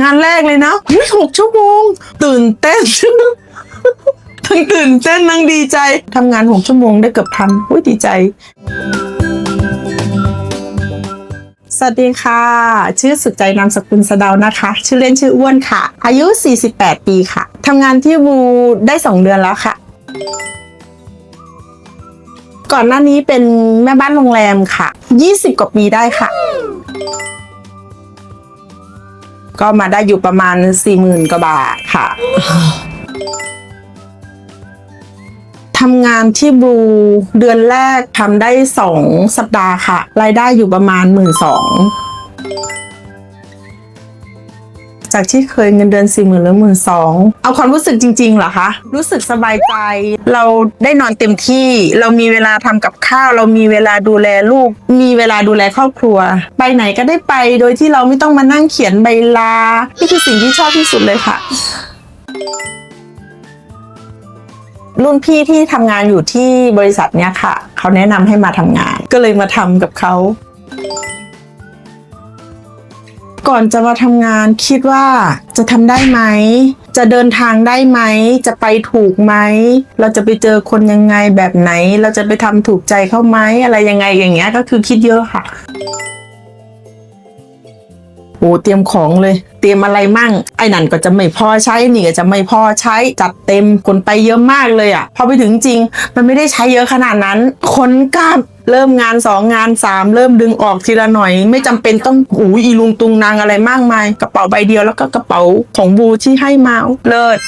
งานแรกเลยนะอุ๊ยหกชั่วโมง ตื่นเต้น ทั้งตื่นเต้นทั้งดีใจทำงานหกชั่วโมงได้เกือบทันอุ้ยดีใจสวัสดีค่ะ ชื่อสุดใจนามสกุลสเดานะคะ ชื่อเล่นชื่ออ้วนค่ะ อายุ 48 ปีค่ะทำงานที่บูได้ 2 เดือนแล้วค่ะ ก่อนหน้านี้เป็นแม่บ้านโรงแรมค่ะ 20 กว่าปีได้ค่ะ ก็มาได้อยู่ประมาณ 40,000กว่าบาทค่ะทำงานที่บลูเดือนแรกทำได้สองสัปดาห์ค่ะ รายได้อยู่ประมาณหมื่นสอง จากที่เคยเงินเดือนสี่หมื่นหรือหมื่นสองเอาความรู้สึกจริงๆเหรอคะ รู้สึกสบายใจ เราได้นอนเต็มที่ เรามีเวลาทำกับข้าว เรามีเวลาดูแลลูก มีเวลาดูแลครอบครัว ไปไหนก็ได้ไปโดยที่เราไม่ต้องมานั่งเขียนใบลานี่คือสิ่งที่ชอบที่สุดเลยค่ะรุ่นพี่ที่ทำงานอยู่ที่บริษัทเนี้ยค่ะ เขาแนะนำให้มาทำงาน ก็เลยมาทำกับเขา ก่อนจะมาทำงานคิดว่าจะทำได้ไหม จะเดินทางได้ไหม จะไปถูกไหม เราจะไปเจอคนยังไงแบบไหน เราจะไปทำถูกใจเขาไหมอะไรยังไงอย่างเงี้ยก็คือคิดเยอะค่ะ โอ้เตรียมของเลย เตรียมอะไรมั่ง ไอ้นั่นก็จะไม่พอใช้นี่ก็จะไม่พอใช้จัดเต็มคนไปเยอะมากเลยอะ่ะพอไปถึงจริง มันไม่ได้ใช้เยอะขนาดนั้น คนกล้าเริ่มงานสองงานสามเริ่มดึงออกทีละหน่อย ไม่จำเป็นต้องอูอีลุงตุงนางอะไรมากมาย กระเป๋าใบเดียวแล้วก็กระเป๋าของบูที่ให้มาเลิศ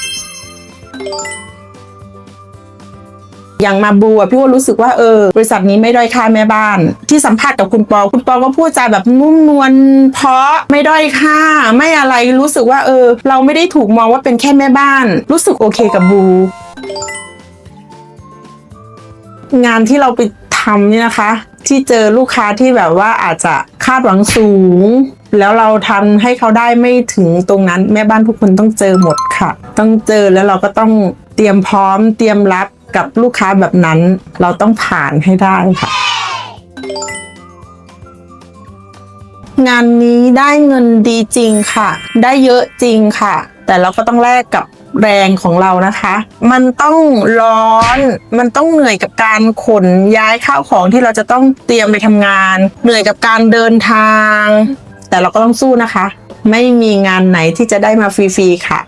อย่างมาบูอะพี่ว่ารู้สึกว่าเออบริษัทนี้ไม่ด้อยค่าแม่บ้าน ที่สัมภาษณ์กับคุณปอคุณปอก็พูดจาแบบนุ่มนวลเพราะไม่ด้อยค่า ไม่อะไรรู้สึกว่าเออ เราไม่ได้ถูกมองว่าเป็นแค่แม่บ้าน รู้สึกโอเคกับบู งานที่เราไปทำเนี่ยนะคะ ที่เจอลูกค้าที่แบบว่าอาจจะคาดหวังสูง แล้วเราทำให้เขาได้ไม่ถึงตรงนั้น แม่บ้านทุกคนต้องเจอหมดค่ะ ต้องเจอแล้วเราก็ต้องเตรียมพร้อมเตรียมรับ กับลูกค้าแบบนั้น เราต้องผ่านให้ได้ค่ะ งานนี้ได้เงินดีจริงค่ะ ได้เยอะจริงค่ะ แต่เราก็ต้องแลกกับแรงของเรานะคะ มันต้องร้อน มันต้องเหนื่อยกับการขนย้ายข้าวของที่เราจะต้องเตรียมไปทำงาน เหนื่อยกับการเดินทาง แต่เราก็ต้องสู้นะคะ ไม่มีงานไหนที่จะได้มาฟรีๆค่ะ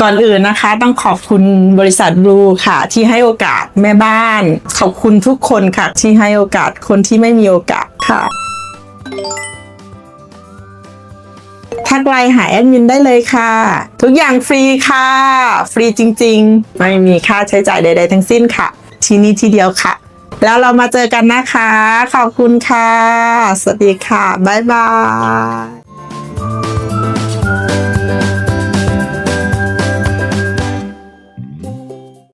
ก่อนอื่นนะคะ ต้องขอบคุณบริษัทบลูค่ะ ที่ให้โอกาสแม่บ้าน ขอบคุณทุกคนค่ะ ที่ให้โอกาสคนที่ไม่มีโอกาสค่ะทักไลน์หาแอดมินได้เลยค่ะ ทุกอย่างฟรีค่ะ ฟรีจริงๆ ไม่มีค่าใช้จ่ายใด ๆ ทั้งสิ้นค่ะ ที่นี่ที่เดียวค่ะ แล้วเรามาเจอกันนะคะ ขอบคุณค่ะ สวัสดีค่ะ บ๊ายบาย